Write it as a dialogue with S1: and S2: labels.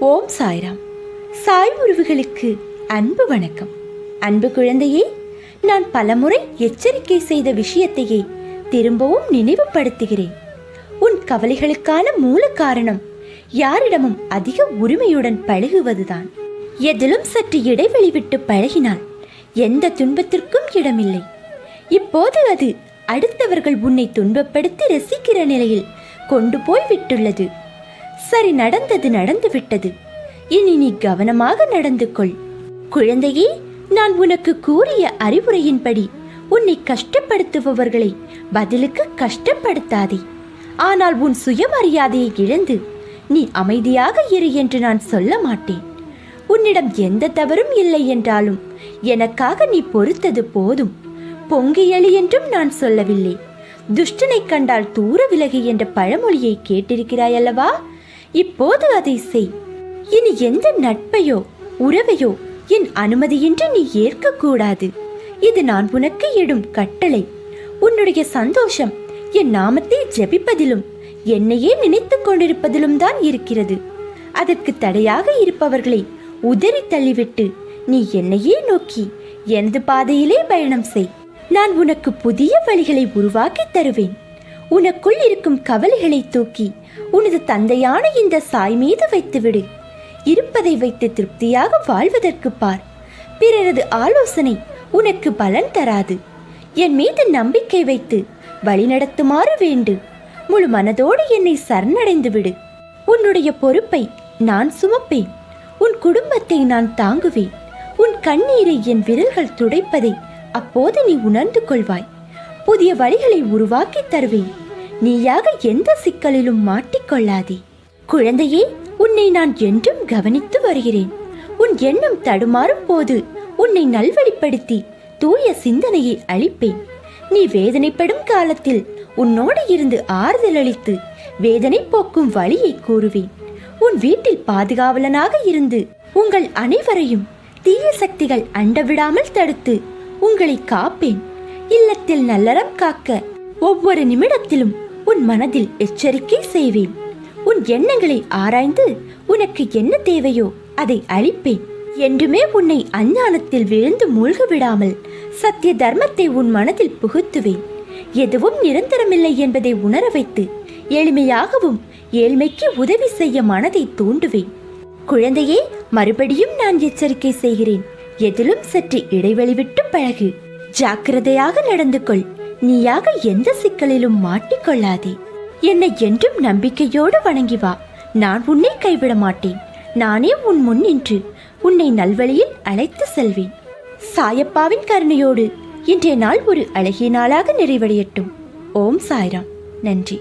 S1: ஓம் சாய்ராம். சாய் உறவுகளுக்கு அன்பு வணக்கம். அன்பு குழந்தையே நான் பலமுறை எச்சரிக்கை செய்த விஷயத்தையே திரும்பவும் நினைவுபடுத்துகிறேன். உன் கவலைகளுக்கான மூல காரணம் யாரிடமும் அதிக உரிமையுடன் பழகுவதுதான். எதிலும் சற்று இடைவெளி விட்டு பழகினால் எந்த துன்பத்திற்கும் இடமில்லை. இப்போது அது அடுத்தவர்கள் உன்னை துன்பப்படுத்தி ரசிக்கிற நிலையில் கொண்டு போய் விட்டுள்ளது. சரி நடந்தது நடந்து விட்டது. இனி நீ கவனமாக நடந்து கொள். குழந்தையே நான் உனக்கு கூறிய அறிவுரையின்படி உன்னை கஷ்டப்படுத்துபவர்களை பதிலுக்கு கஷ்டப்படுத்தாதே. ஆனால் உன் சுயமரியாதையை இழந்து நீ அமைதியாக இரு என்று நான் சொல்ல மாட்டேன். உன்னிடம் எந்த தவறும் இல்லை என்றாலும் எனக்காக நீ பொறுத்தது போதும். பொங்கியலி என்றும் நான் சொல்லவில்லை. துஷ்டனை கண்டால் தூர விலகு என்ற பழமொழியை கேட்டிருக்கிறாயல்லவா? இப்போது அதை செய். இனி எந்த நட்பையோ உறவையோ என் அனுமதியின்றி நீ ஏற்கக்கூடாது. இது நான் உனக்கு இடும் கட்டளை. உன்னுடைய சந்தோஷம் என் நாமத்தை ஜெபிப்பதிலும் என்னையே நினைத்துக் கொண்டிருப்பதிலும் தான் இருக்கிறது. அதற்கு தடையாக இருப்பவர்களை உதறி தள்ளிவிட்டு நீ என்னையே நோக்கி எனது பாதையிலே பயணம் செய். நான் உனக்கு புதிய வழிகளை உருவாக்கி தருவேன். உனக்குள் இருக்கும் கவலைகளை தூக்கி உனது தந்தையான இந்த சாய் மீது வைத்துவிடு. இருப்பதை வைத்து திருப்தியாக வாழ்வதற்கு பார். பிறரது ஆலோசனை உனக்கு பலன் தராது. என் மீது நம்பிக்கை வைத்து வழிநடத்துமாறு வேண்டு. முழு மனதோடு என்னை சரணடைந்து விடு. உன்னுடைய பொறுப்பை நான் சுமப்பேன். உன் குடும்பத்தை நான் தாங்குவேன். உன் கண்ணீரை என் விரல்கள் துடைப்பதை அப்போது நீ உணர்ந்து கொள்வாய். புதிய வழிகளை உருவாக்கி தருவேன். நீயாக எந்த சிக்கலிலும் மாட்டிக்கொள்ளாதே. குழந்தையே உன்னை நான் என்றும் கவனித்து வருகிறேன். உன் எண்ணம் தடுமாறும் போது உன்னை நல்வழிப்படுத்தி தூய சிந்தனையை அளிப்பேன். நீ வேதனைப்படும் காலத்தில் உன்னோடு இருந்து ஆறுதல் அளித்து வேதனை போக்கும் வழியை கூறுவேன். உன் வீட்டில் பாதுகாவலனாக இருந்து உங்கள் அனைவரையும் தீய சக்திகள் அண்டவிடாமல் தடுத்து உங்களை காப்பேன். இல்லத்தில் நல்லறம் காக்க ஒவ்வொரு நிமிடத்திலும் உன் மனதில் எச்சரிக்கை செய்வேன். உன் எண்ணங்களை ஆராய்ந்து உனக்கு என்ன தேவையோ அதை அளிப்பேன். என்றுமே உன்னை அஞ்ஞானத்தில் விழுந்து மூழ்க விடாமல் சத்திய தர்மத்தை உன் மனதில் புகுத்துவேன். எதுவும் நிரந்தரமில்லை என்பதை உணர வைத்து எளிமையாகவும் ஏழ்மைக்கு உதவி செய்ய மனதை தூண்டுவேன். குழந்தையே மறுபடியும் நான் எச்சரிக்கை செய்கிறேன். எதிலும் சற்று இடைவெளி விட்டு பழகு ஜாக்கிரதையாக நடந்து கொள். நீயாக எந்த சிக்கலிலும் மாட்டிக்கொள்ளாதே. என்னை என்றும் நம்பிக்கையோடு வணங்கி வா. நான் உன்னை கைவிட மாட்டேன். நானே உன் முன் நின்று உன்னை நல்வழியில் அழைத்து செல்வேன். சாயப்பாவின் கருணையோடு இன்றைய நாள் ஒரு அழகிய நாளாக நிறைவடையட்டும். ஓம் சாய்ராம். நன்றி.